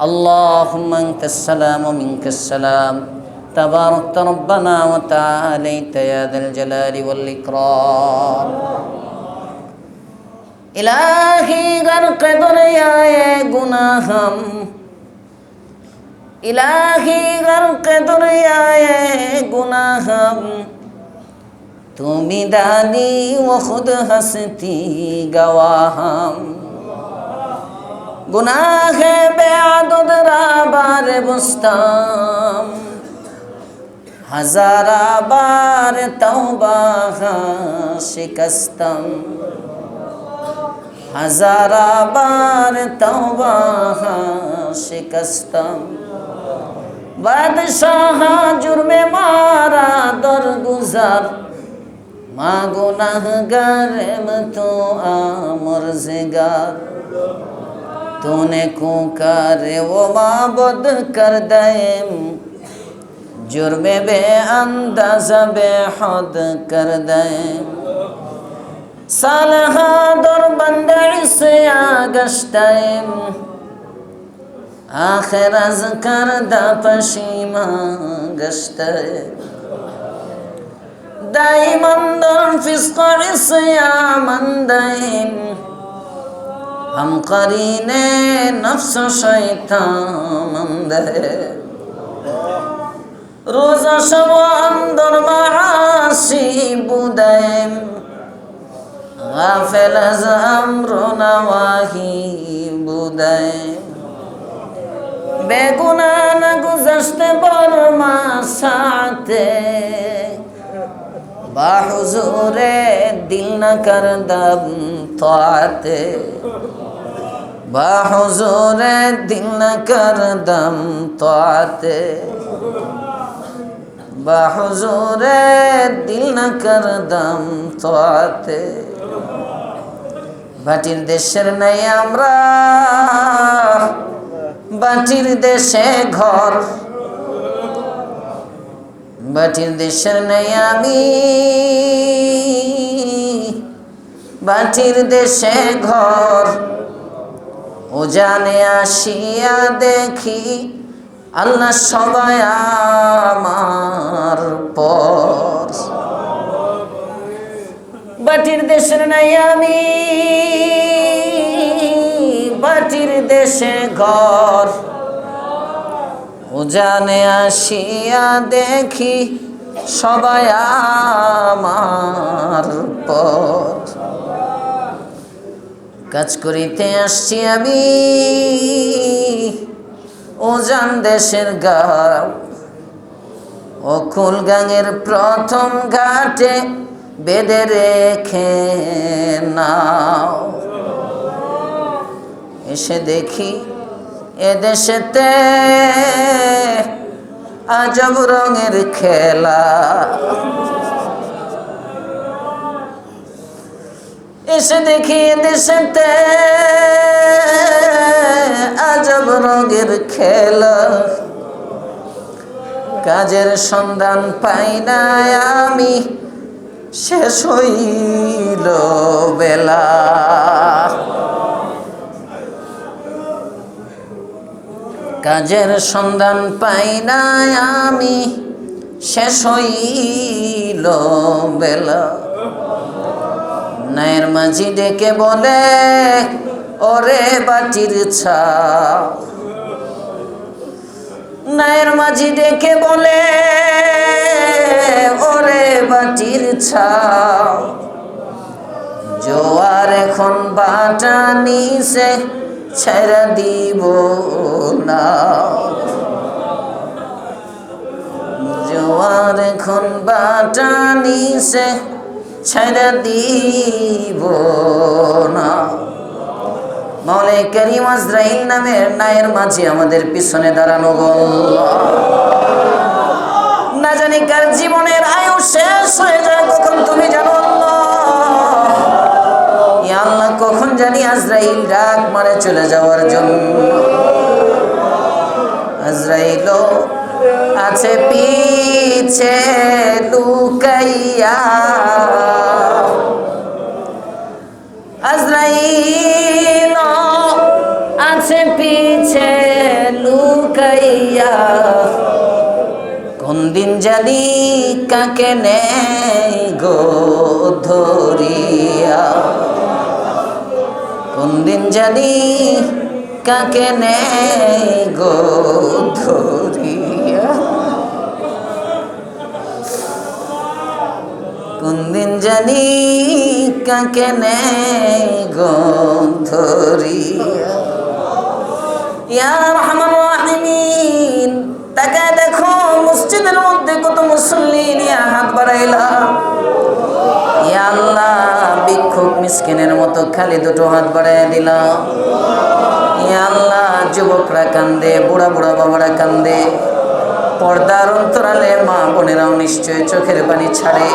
اللهم انت السلام ومنك السلام تباركت ربنا وتعاليت يا ذا الجلال والإكرام إلهي غرق دريا گناہم إلهي غرق دريا گناہم تم دانی و خود ہستی گواہم গুনাহে বেয়াদরা বার বুঝতাম। হাজারা বার তওবা শিকস্তম হাজারা বার তওবা শিকস্তম বাদশাহ জুর্মে মারা দরগুজার। মা গুনাহগার তো আমর জেগার। तूने कुकार वो माबद कर दयम जुर्म बे अंदाजा बे हद कर दयम सालहा दर बंद से आगश्तयम आखिर az करदा पशीमा गश्तयम دائما در فسق عصياما دائم هم قرين نفس شيطان دائم روز شبان در معاصي بودائم غافل از امر نواهی بودائم বেগুনা না গুজরতে বড় মা সাথে বাহুজুরে দিল না করদম তাতে বাহুজুরে দিল না করদম তাতে বাহুজুরে দিল না করদম তাতে ভাটির দেশের নাই আমরা, বাটির দেশে ঘর বাটির দেশের নেই আমি। বাটির দেশে ঘর, ও জানে আসিয়া দেখি আল্লাহ সবাই আমার পর। বাটির দেশের নাই আমি, বাটির দেশে ঘর উজানে আসিয়া দেখি সবাই আমার পথ। কাজ করিতে আসছি আমি ওজান দেশের গাও। অকুল গাঙের প্রথম ঘাটে বেঁধে রেখে নাও। এসে দেখি এদেশেতে আজব রঙের খেলা। এসে দেখি এদেশেতে আজব রঙের খেলা। কাজের সন্ধান পাই না আমি, শেষ হইল বেলা। কাজের সন্ধান পাই না আমি। শেষ হইল বেলা। নায়ের মাঝি ডেকে বলে, ওরে বাটির ছা নায়ের মাঝি ডেকে বলে, ওরে বাটির ছা জোয়ার এখন বাটা নিছে। ছেড়ে দিব না। জোয়ার এখন বাটা নিছে ছেড়ে দিব না। মৌলে করিম আজরাইল নামের নায়ের মাঝে আমাদের পিছনে দাঁড়ানো গল না জানি কার জীবনের আয়ু শেষ হয়ে যায় আজরাইল ডাক মারে চলে যাওয়ার জন্য। আজরাইল আছে পিছে লুকাইয়া। আজরাইল আছে পিছে মিলাইয়া কোন দিন জানি কাকে নেই গো ধরিয়া। কোন দিন জানি কাকে নেই গো কোন দিন জানি কাকে নেই গো ধরিয়া। তাকে দেখো মসজিদের মধ্যে কত মুসল্লি নিয়ে হাত বাড়াইলাম। ইয়া আল্লাহ, ভিক্ষুক মিসকিনের মতো খালি দুটো হাত বাড়াই দিলাম ইয়া আল্লাহ, যুবকরা কান্দে, বুড়া বুড়া বাবারা কান্দে। পর্দার অন্তরালে মা বোনেরাও নিশ্চয় চোখের পানি ছাড়ে।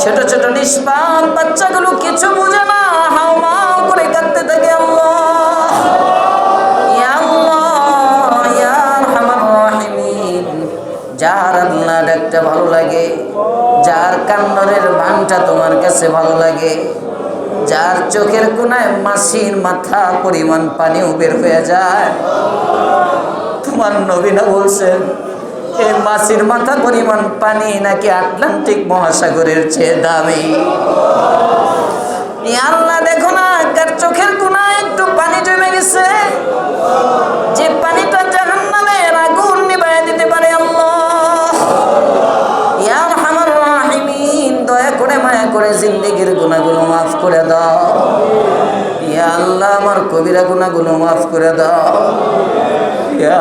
ছোট ছোট নিষ্পাপ বাচ্চাগুলো কিছু বুঝে না, হাও মাও করে কাঁদতে থাকে যার আল্লাহ ডাকটা ভালো লাগে। যার কান্নরের বানটা তোমার কাছে ভালো লাগে, যার চোখের কোনায় মাসির মাথা পরিমাণ পানিও বের হয়ে যায়। তোমার নবীনা বলছেন এই মাসির মাথা পরিমাণ পানি নাকি আটলান্টিক মহাসাগরের চেয়ে দামি? আল্লাহ দেখো না, কার চোখের কোনায় একটু পানি জমে গেছে? যে পানিটা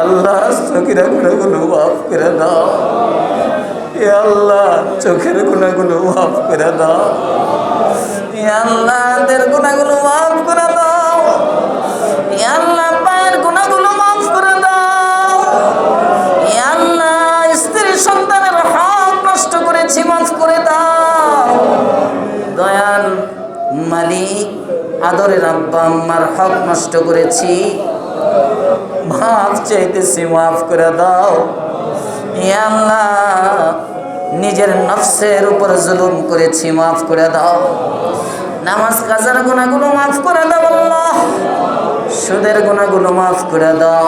আল্লাহ চোখের গুনাহগুলো মাফ করে দাও। ইয়া আল্লাহ, চোখের গুনাহগুলো মাফ করে দাও। ইয়া আল্লাহ, হাতের গুনাহগুলো মাফ করে দাও। ইয়া আল্লাহ, পায়ের গুনাহগুলো মাফ করে দাও। ইয়া আল্লাহ, স্ত্রী সন্তানের হক নষ্ট করেছি, মাফ করে দাও। দয়াল মালিক, আদরের আব্বা, আম্মার হক নষ্ট করেছি। মাফ চাইতেছি, মাফ করে দাও। আল্লাহ, নিজের নফসের উপর জুলুম করেছি, মাফ করে দাও। নামাজ, কাজার গুণাগুলো মাফ করে দাও আল্লাহ। সুদের গুণাগুলো মাফ করে দাও।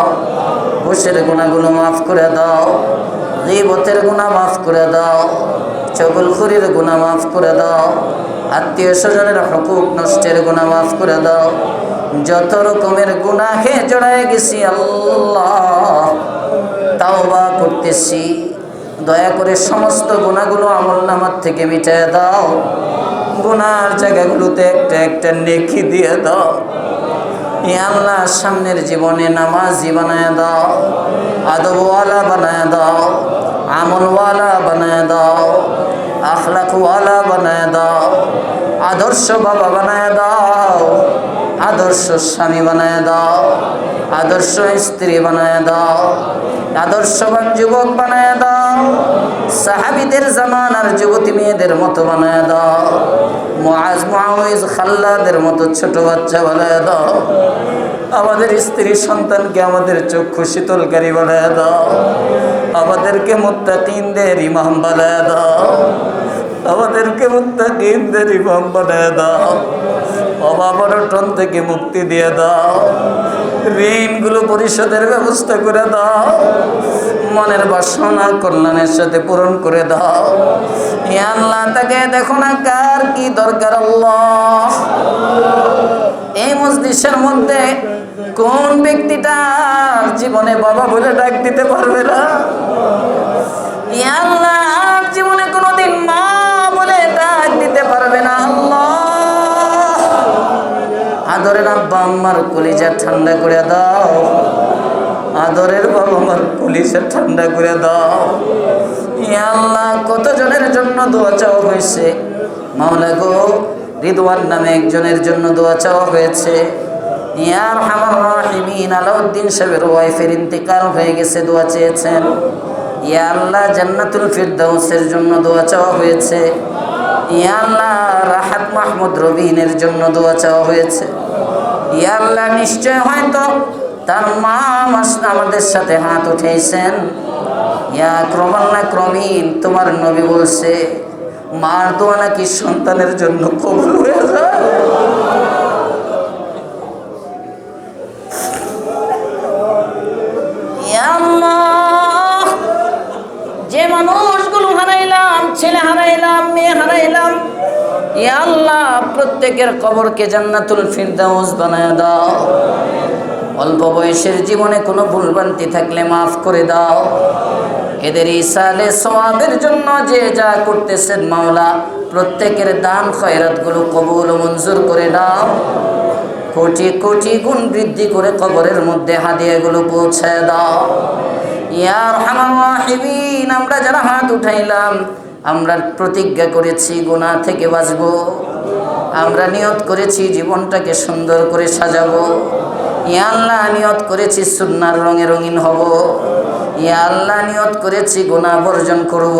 ঘুষের গুণাগুলো মাফ করে দাও। গিবতের গুণা মাফ করে দাও। চগলখুরির গুণা মাফ করে দাও। আত্মীয় স্বজনের হকুক, নষ্টের গুণা মাফ করে দাও। যত রকমের গুনাহে জড়ায় গেছি, আল্লাহ তাওবা করতেছি। দয়া করে সমস্ত গুণাগুলো আমল নামার থেকে মিটায় দাও। গুনার জায়গাগুলোতে একটা একটা নেকি দিয়ে দাও। আল্লাহ সামনের জীবনে নামাজি বানায় দাও, আদবওয়ালা বানায় দাও, আমলওয়ালা বানায় দাও, আখলাকওয়ালা বানায় দাও, আদর্শ বাবা বানায় দাও। আদর্শ স্বামী বানায় দাও আদর্শ স্ত্রী বানায় দাও, আদর্শবান যুবক বানায় দাও, সাহাবিদের জামানার যুবতী মেয়েদের মতো বানায় দাও, মুআজ মুআউইজ খাল্লাদের মতো ছোট বাচ্চা বানায় দাও, আমাদের স্ত্রী সন্তানকে আমাদের চক্ষু শীতলকারী বানায় দাও, আমাদেরকে মুত্তাকিনদের ইমাম বানায় দাও, আমাদেরকে মুত্তাকিনদের ইমাম বানায় দাও অভাব অনটন থেকে মুক্তি দিয়ে দাও। ঋণগুলো পরিশোধের ব্যবস্থা করে দাও। মনের বাসনা কল্যাণের সাথে পূরণ করে দাও। আল্লাহ তাকে দেখো না কার কি দরকার আল্লাহ। এই মসজিদের মধ্যে কোন ব্যক্তিটা জীবনে বাবা বলে ডাক দিতে পারবে না? আল্লাহ আদরের আব্বা আম্মার কলিজা ঠান্ডা করে দাও। আদরের বাবা আমার কলিজা ঠান্ডা করে দাও। আল্লাহ কত জনের জন্য দোয়া চাওয়া হয়েছে? মাওলা গো, রিদওয়ান নামে একজনের জন্য দোয়া চাওয়া হয়েছে। ইয়ার হামার রাহিমিন, আলাউদ্দিন সাহেবের ওয়াইফের ইন্তেকাল হয়ে গেছে, দোয়া চেয়েছেন। ইয়া আল্লাহ, জান্নাতুল ফিরদাউসের জন্য দোয়া চাওয়া হয়েছে। ইয়া আল্লাহ, রাহাত মাহমুদ রবিনের জন্য দোয়া চাওয়া হয়েছে। ইয়া আল্লাহ নিশ্চয় হয়তো তার মা আমাদের সাথে হাত উঠেছেন। ইয়া ক্রমান্না ক্রমিন, তোমার নবী বলছে, মার তো নাকি সন্তানের জন্য কবুল হয়ে যায়। যে মানুষগুলো হারাইলাম, ছেলে হারাইলাম, মেয়ে হারাইলাম আল্লাহ, প্রত্যেকের কবরকে জান্নাতুল ফিরদাউস বানায় দাও। অল্প বয়সের জীবনে কোনো ভুলভ্রান্তি থাকলে মাফ করে দাও। এদের ইসালে সওয়াবের জন্য যে যা করতেছেন মাওলা, প্রত্যেকের দান খয়রাতগুলো কবুল মঞ্জুর করে দাও কোটি কোটি গুণ বৃদ্ধি করে কবরের মধ্যে হাদিয়াগুলো পৌঁছায় দাও। ইয়ার রাহিমিন আমরা যারা হাত উঠাইলাম আমরা প্রতিজ্ঞা করেছি গোনা থেকে বাঁচব। আমরা নিয়ত করেছি, জীবনটাকে সুন্দর করে সাজাবো। ইয়া আল্লাহ, নিয়ত করেছি সুন্নার রঙে রঙিন হব। ইয়া আল্লাহ, নিয়ত করেছি গোনা বর্জন করব।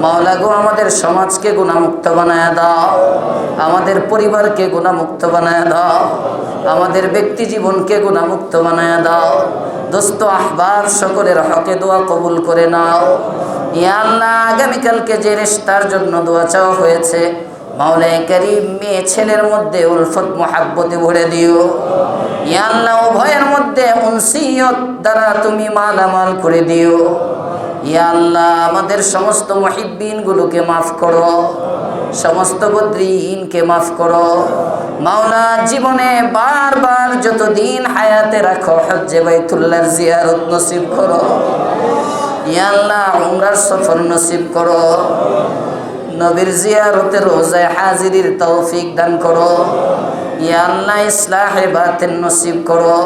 মাওলা গো আমাদের সমাজকে গুণামুক্ত বানায় দাও। আমাদের পরিবারকে গুণামুক্ত বানায় দাও। আমাদের ব্যক্তি জীবনকে গুণামুক্ত বানায় দাও। দোস্ত আহবার সকলের হকে দোয়া কবুল করে নাও। ইয়া আল্লাহ, আগামীকালকে যে রেস্তার জন্য দোয়া চাওয়া হয়েছে মাওলাই করিম, মেয়ে ছেলের মধ্যে উলফত মোহাব্বতে ভরে দিও। ইয়া আল্লাহ, উভয়ের মধ্যে উনসিয়ত দ্বারা তুমি মালামাল করে দিও। ইয়া আল্লাহ, আমাদের সমস্ত মহিব্বিনগুলোকে মাফ করো। সমস্ত বদ্রীনকে মাফ করো। মাওলা, জীবনে বারবার যতদিন হায়াতে রাখো, হজ্জে বাইতুল্লাহর জিয়ারত নসিব করো। ইয়া আল্লাহ, উমরার সফর নসিব করো। নবীর জিয়ারতে রোজায় হাজিরির তৌফিক দান করো। ইয়া আল্লাহ, ইসলাহে বাতেন নসিব করো।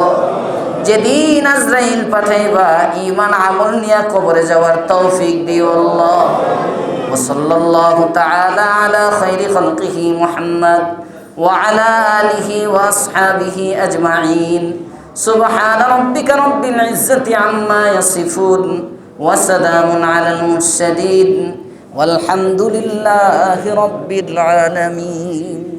যেদিন আজরাইল পাঠাইবা ইমান আমল নিয়া কবরে যাওয়ার তৌফিক দিও আল্লাহ وصلى الله تعالى على خير خلقه محمد وعلى آله وأصحابه أجمعين سبحان ربك رب العزة عما يصفون وسلام على المرسلين والحمد لله رب العالمين